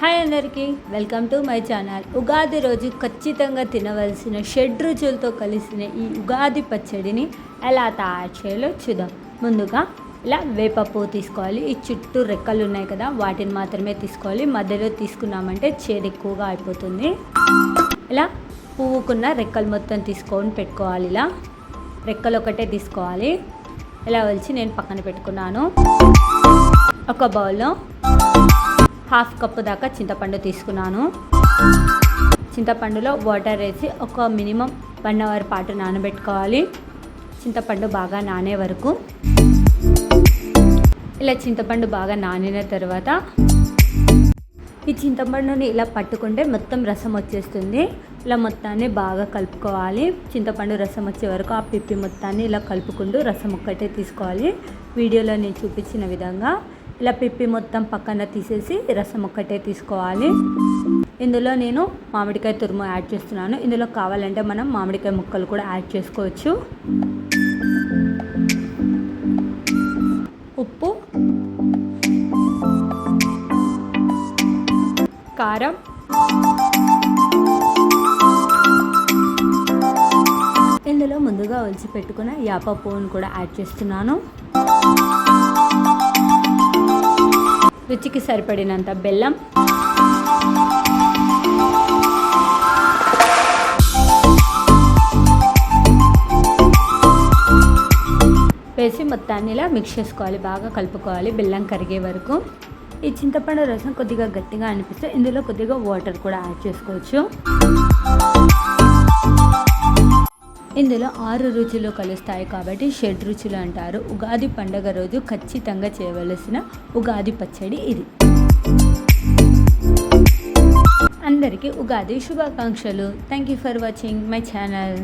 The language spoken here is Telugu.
హాయ్ అందరికీ welcome to my channel. Ugadi రోజు ఖచ్చితంగా తినవలసిన షెడ్ రుచులతో కలిసిన ఈ ఉగాది పచ్చడిని ఎలా తయారు చేయాలో చూద్దాం. ముందుగా ఇలా వేప తీసుకోవాలి. ఈ చుట్టూ రెక్కలు ఉన్నాయి కదా వాటిని మాత్రమే తీసుకోవాలి. మధ్యలో తీసుకున్నామంటే చేదు ఎక్కువగా అయిపోతుంది. ఇలా పువ్వుకున్న రెక్కలు మొత్తం తీసుకొని పెట్టుకోవాలి ఇలా. రెక్కలు ఒకటే తీసుకోవాలి. ఇలా వలిచి నేను పక్కన పెట్టుకున్నాను. ఒక బౌల్లో హాఫ్ కప్పు దాకా చింతపండు తీసుకున్నాను. చింతపండులో వాటర్ వేసి ఒక మినిమం వన్ అవర్ పాటు నానబెట్టుకోవాలి. చింతపండు బాగా నానే వరకు. ఇలా చింతపండు బాగా నానిన తర్వాత ఈ చింతపండుని ఇలా పట్టుకుంటే మొత్తం రసం వచ్చేస్తుంది. ఇలా మొత్తాన్ని బాగా కలుపుకోవాలి. చింతపండు రసం వచ్చే వరకు ఆ పిప్పి మొత్తాన్ని ఇలా కలుపుకుంటూ రసం ఒక్కటే తీసుకోవాలి. వీడియోలో నేను చూపించిన విధంగా ఇలా పిప్పి మొత్తం పక్కన తీసేసి రసం ఒక్కటే తీసుకోవాలి. ఇందులో నేను మామిడికాయ తురుము యాడ్ చేస్తున్నాను. ఇందులో కావాలంటే మనం మామిడికాయ ముక్కలు కూడా యాడ్ చేసుకోవచ్చు. ఉప్పు కారం ఇందులో ముందుగా ఒలిచి పెట్టుకున్న యాప పువ్వును కూడా యాడ్ చేస్తున్నాను. రుచికి సరిపడినంత బెల్లం. వేసి మొత్తాన్ని ఇలా మిక్స్ చేసుకోవాలి బాగా కలుపుకోవాలి బెల్లం కరిగే వరకు. ఈ చింతపండు రసం కొద్దిగా గట్టిగా అనిపిస్తే ఇందులో కొద్దిగా వాటర్ కూడా యాడ్ చేసుకోవచ్చు. ఇందులో ఆరు రుచులు కలుస్తాయి కాబట్టి షడ్ రుచులు అంటారు. ఉగాది పండగ రోజు ఖచ్చితంగా చేయవలసిన ఉగాది పచ్చడి ఇది. అందరికీ ఉగాది శుభాకాంక్షలు. Thank you for watching my channel